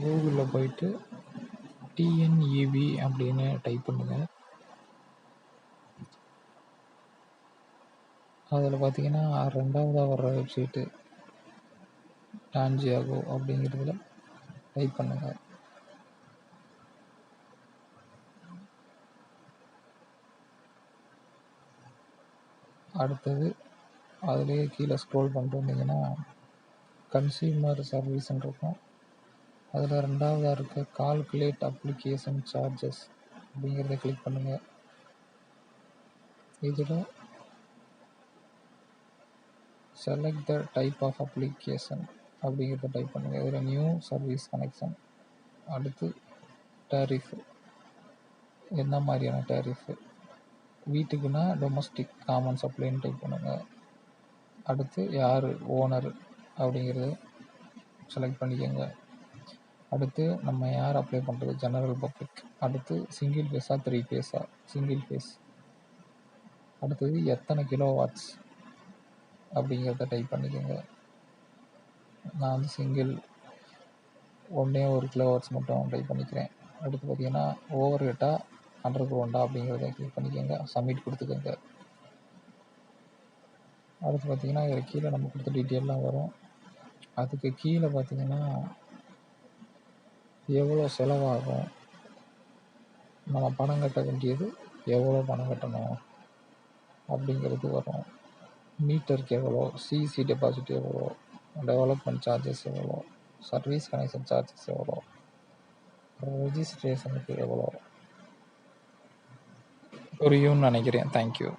கூகுளில் போயிட்டு டிஎன்இபி அப்படின்னு டைப் பண்ணுங்கள் அதில் பார்த்தீங்கன்னா ரெண்டாவதாக வர்ற வெப்சைட்டு டான்ஜியாகோ அப்படிங்கிறதுல டைப் பண்ணுங்கள் அடுத்தது அதுலேயே கீழே ஸ்க்ரோல் பண்ணிட்டு வந்தீங்கன்னா கன்சியூமர் சர்வீஸ்ன்னு இருக்கும். அதில் ரெண்டாவதாக இருக்க கால்குலேட் அப்ளிகேஷன் சார்ஜஸ் அப்படிங்கிறத கிளிக் பண்ணுங்கள் இதில் select the type of application அப்படிங்கிறத டைப் பண்ணுங்கள் இதில் நியூ சர்வீஸ் கனெக்ஷன் அடுத்து டேரிஃபு என்ன மாதிரியான டேரிஃபு வீட்டுக்குன்னா டொமஸ்டிக் காமன் சப்ளைன்னு டைப் பண்ணுங்கள் அடுத்து யார்? ஓனர் அப்படிங்கிறத செலக்ட் பண்ணிக்கோங்க. அடுத்து நம்ம யார் அப்ளை பண்ணுறது ஜெனரல் பப்ளிக் அடுத்து சிங்கிள் ஃபேஸா த்ரீ ஃபேஸா சிங்கிள் ஃபேஸ் அடுத்தது எத்தனை கிலோ வாட்ஸ் அப்படிங்கிறத டைப் பண்ணிக்கோங்க. நான் வந்து சிங்கிள் ஒன்றே ஒரு கிலோ வாட்ஸ் மட்டும் டைப் பண்ணிக்கிறேன். அடுத்து பார்த்தீங்கன்னா ஓவர் ஹெட்டா அண்டர் கிரவுண்டா அப்படிங்கிறத கிளிக் பண்ணிக்கோங்க. சப்மிட் கொடுத்துக்கோங்க. அடுத்து பார்த்தீங்கன்னா இதில் கீழே நம்ம கொடுத்த டீட்டெயிலெலாம் வரும். அதுக்கு கீழே பார்த்தீங்கன்னா எவ்வளோ செலவாகும்? நம்ம பணம் கட்ட வேண்டியது எவ்வளோ பணம் கட்டணும்? அப்படிங்கிறது வரும். மீட்டருக்கு எவ்வளோ சிசி டெபாசிட் எவ்வளோ டெவலப்மெண்ட் சார்ஜஸ் எவ்வளோ சர்வீஸ் கனெக்ஷன் சார்ஜஸ் எவ்வளோ ரெஜிஸ்ட்ரேஷனுக்கு எவ்வளோ புரியும்னு நினைக்கிறேன். தேங்க்யூ